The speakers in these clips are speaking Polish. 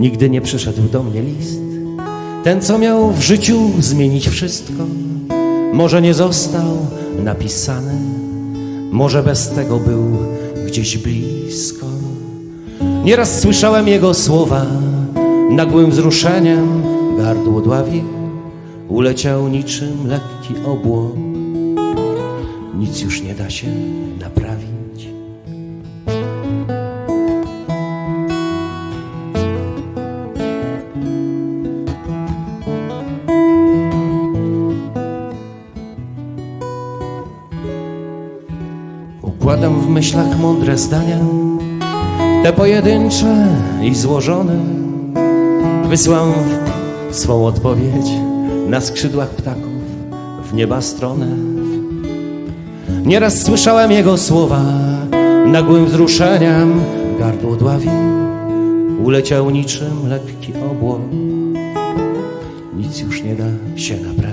nigdy nie przyszedł do mnie list. Ten, co miał w życiu zmienić wszystko, może nie został napisany, może bez tego był gdzieś blisko. Nieraz słyszałem jego słowa, nagłym wzruszeniem gardło dławi, uleciał niczym lekki obłok. Nic już nie da się naprawić. W myślach mądre zdania, te pojedyncze i złożone. Wysyłam swą odpowiedź na skrzydłach ptaków w nieba stronę. Nieraz słyszałem jego słowa, nagłym wzruszeniem gardło dławi, uleciał niczym lekki obłok. Nic już nie da się naprawić.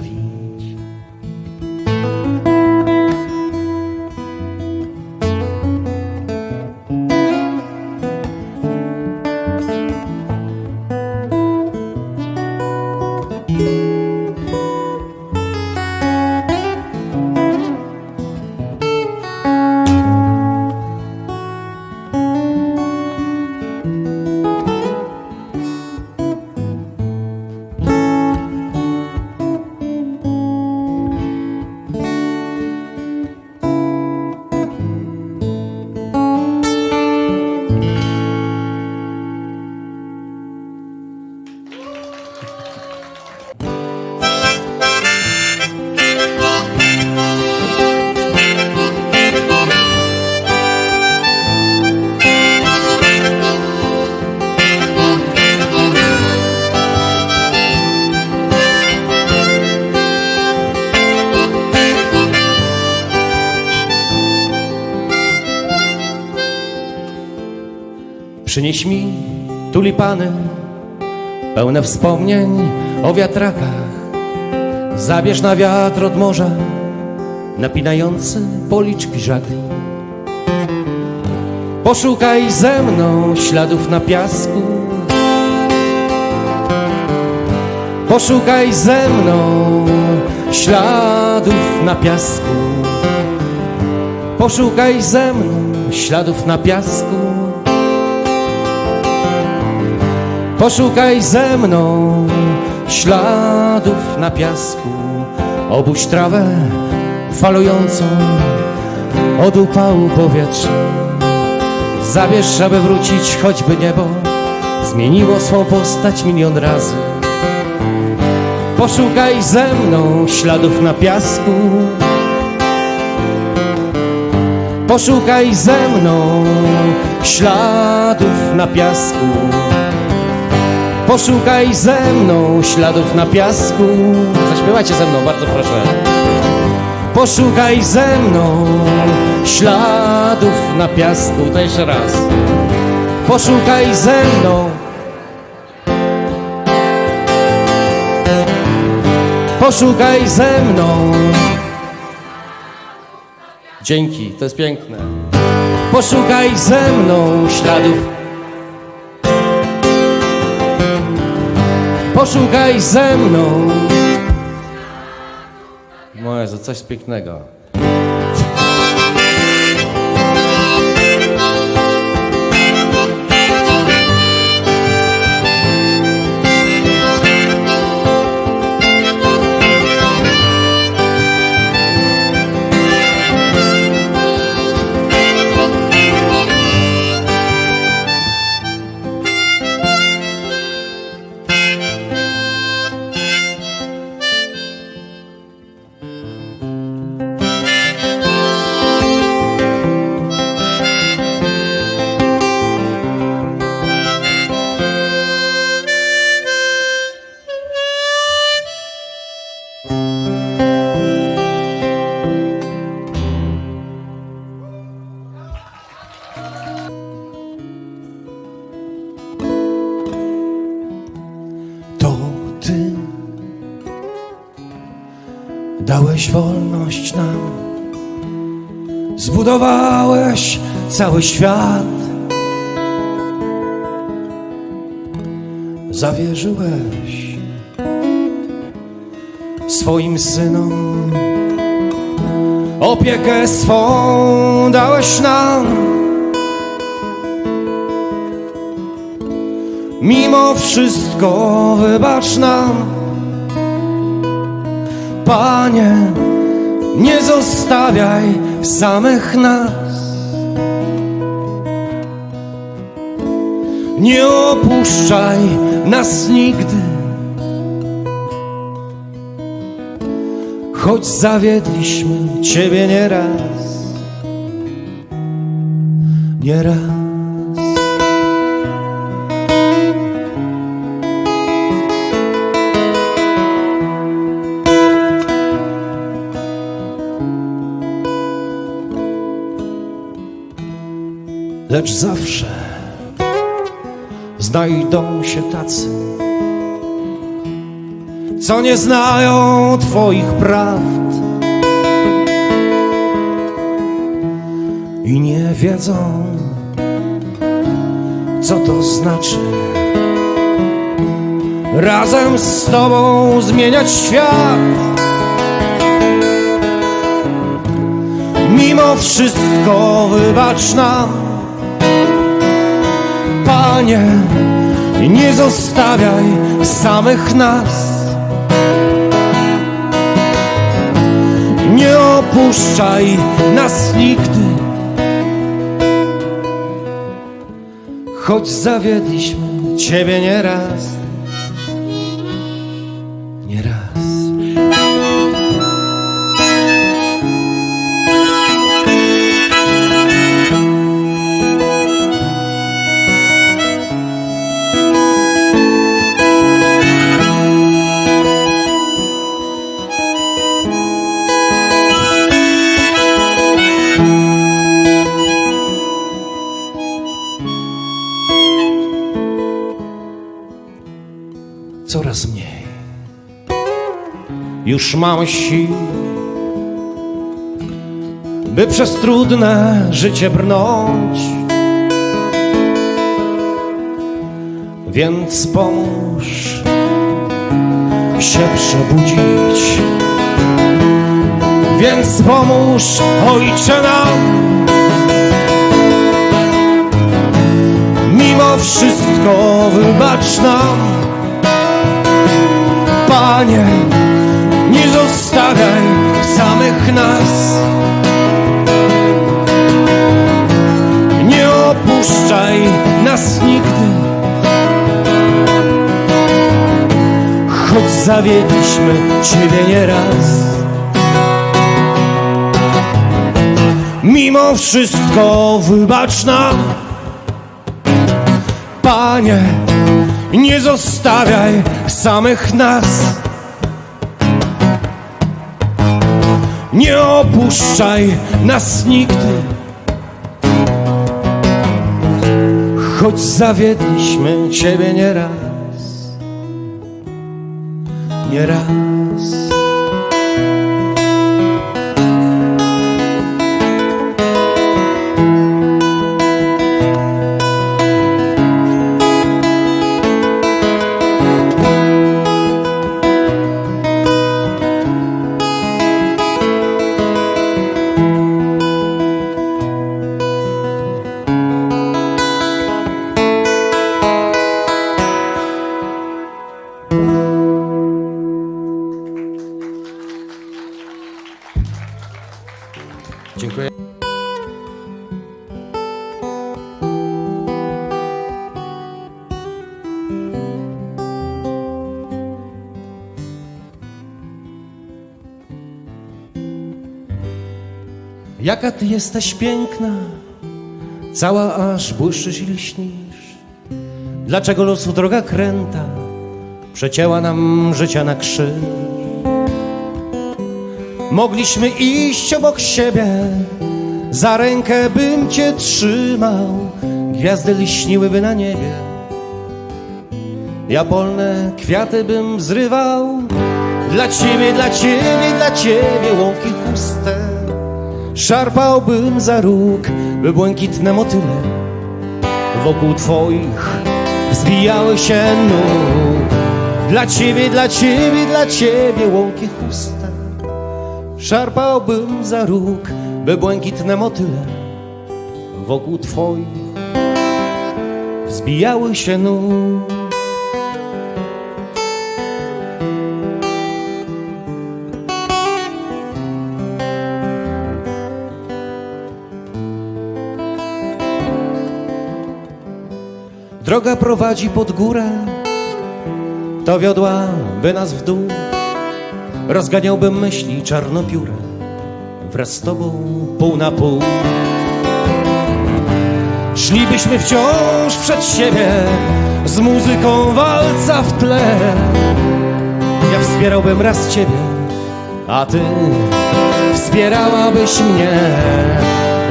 Przynieś mi tulipany, pełne wspomnień o wiatrakach. Zabierz na wiatr od morza, napinający policzki żagli. Poszukaj ze mną śladów na piasku. Poszukaj ze mną śladów na piasku. Poszukaj ze mną śladów na piasku. Poszukaj ze mną śladów na piasku. Obuś trawę falującą od upału powietrza. Zabierz, aby wrócić, choćby niebo zmieniło swą postać milion razy. Poszukaj ze mną śladów na piasku. Poszukaj ze mną śladów na piasku. Poszukaj ze mną śladów na piasku. Zaśpiewajcie ze mną, bardzo proszę. Poszukaj ze mną śladów na piasku. To jeszcze raz. Poszukaj ze mną. Poszukaj ze mną. Dzięki, to jest piękne. Poszukaj ze mną śladów Poszukaj ze mną. Jezu, coś pięknego. Dałeś wolność nam, zbudowałeś cały świat. zawierzyłeś swoim synom. Opiekę swą dałeś nam. Mimo wszystko wybacz nam, Panie, nie zostawiaj samych nas. Nie opuszczaj nas nigdy. Choć zawiedliśmy Ciebie nieraz, nieraz. Lecz zawsze znajdą się tacy, co nie znają Twoich prawd i nie wiedzą, co to znaczy. Razem z Tobą zmieniać świat. Mimo wszystko wybacz nam, Nie zostawiaj samych nas. Nie opuszczaj nas nigdy. Choć zawiedliśmy Ciebie nieraz, Już mamy sił, by przez trudne życie brnąć. Więc pomóż się przebudzić. Więc pomóż Ojcze nam. Mimo wszystko wybacz nam. Panie, nie zostawiaj samych nas. Nie opuszczaj nas nigdy. Choć zawiedliśmy Ciebie nieraz. Mimo wszystko wybacz nam, Panie, nie zostawiaj samych nas. Nie opuszczaj nas nigdy. Choć zawiedliśmy Ciebie nieraz, nieraz. Jaka ty jesteś piękna, cała aż błyszczysz i lśnisz. Dlaczego losu droga kręta przecięła nam życia na krzyż? Mogliśmy iść obok siebie, za rękę bym cię trzymał, gwiazdy lśniłyby na niebie. Ja polne kwiaty bym zrywał, dla ciebie, dla ciebie, dla ciebie łąki puste. Szarpałbym za róg, by błękitne motyle wokół twoich wzbijały się nóg. Dla ciebie, dla ciebie, dla ciebie łąki chuste. Szarpałbym za róg, by błękitne motyle wokół twoich wzbijały się nóg. Droga prowadzi pod górę, to wiodła by nas w dół. Rozganiałbym myśli czarnopióre, wraz z tobą pół na pół. Szlibyśmy wciąż przed siebie, z muzyką walca w tle. Ja wspierałbym raz ciebie, a ty wspierałabyś mnie.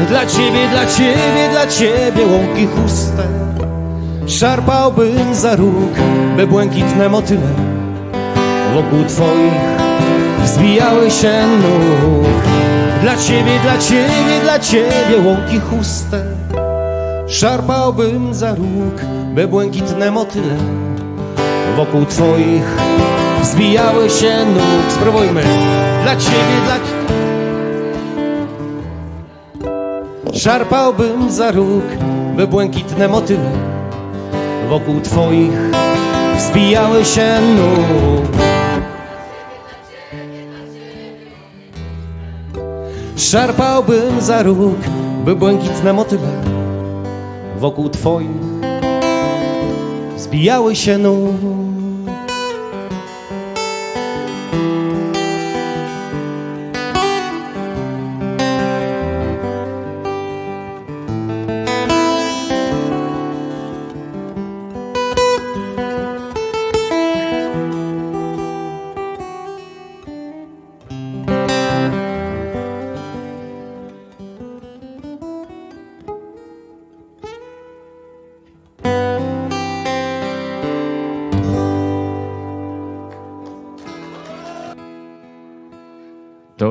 Dla ciebie, dla ciebie, dla ciebie łąki chuste. Szarpałbym za róg, by błękitne motyle wokół twoich wzbijały się nóg. Dla ciebie, dla ciebie, dla ciebie łąki chuste. Szarpałbym za róg, by błękitne motyle wokół twoich wzbijały się nóg. Spróbujmy. Dla ciebie, dla ciebie. Szarpałbym za róg, by błękitne motyle wokół twoich wzbijały się nóg. Szarpałbym za róg, by błękitne motyle wokół twoich wzbijały się nóg.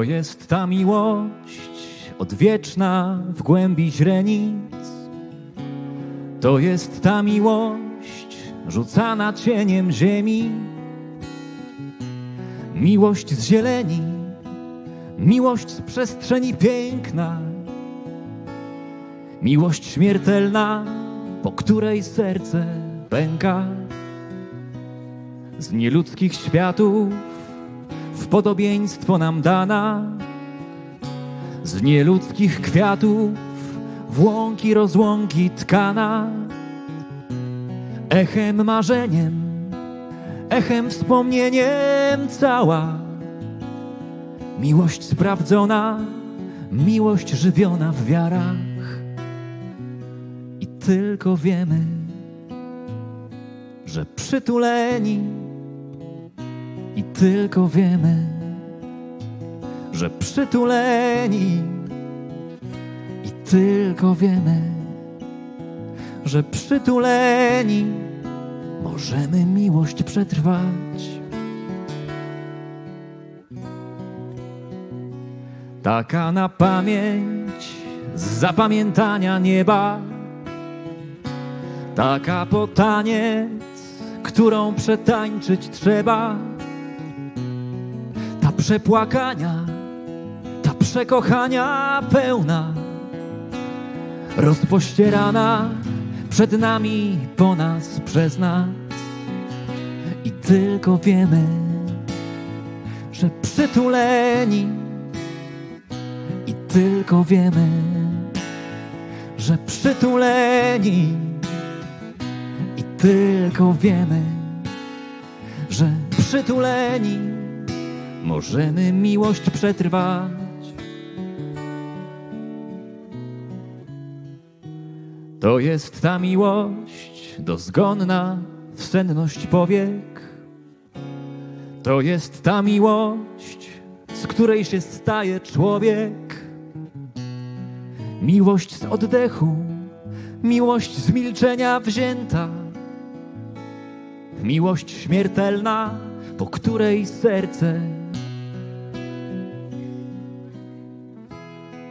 To jest ta miłość odwieczna w głębi źrenic. To jest ta miłość rzucana cieniem ziemi. Miłość z zieleni, miłość z przestrzeni piękna. Miłość śmiertelna, po której serce pęka. Z nieludzkich światów podobieństwo nam dana. Z nieludzkich kwiatów w łąki rozłąki tkana. Echem marzeniem echem wspomnieniem cała. Miłość sprawdzona miłość żywiona w wiarach. I tylko wiemy że przytuleni tylko wiemy, że przytuleni. I tylko wiemy, że przytuleni możemy miłość przetrwać. Taka na pamięć z zapamiętania nieba, taka po taniec, którą przetańczyć trzeba przepłakania, ta przekochania pełna, rozpościerana przed nami, po nas, przez nas. I tylko wiemy, że przytuleni, i tylko wiemy, że przytuleni, i tylko wiemy, że przytuleni możemy miłość przetrwać. To jest ta miłość dozgonna w senność powiek. To jest ta miłość, z której się staje człowiek. Miłość z oddechu, miłość z milczenia wzięta. Miłość śmiertelna, po której serce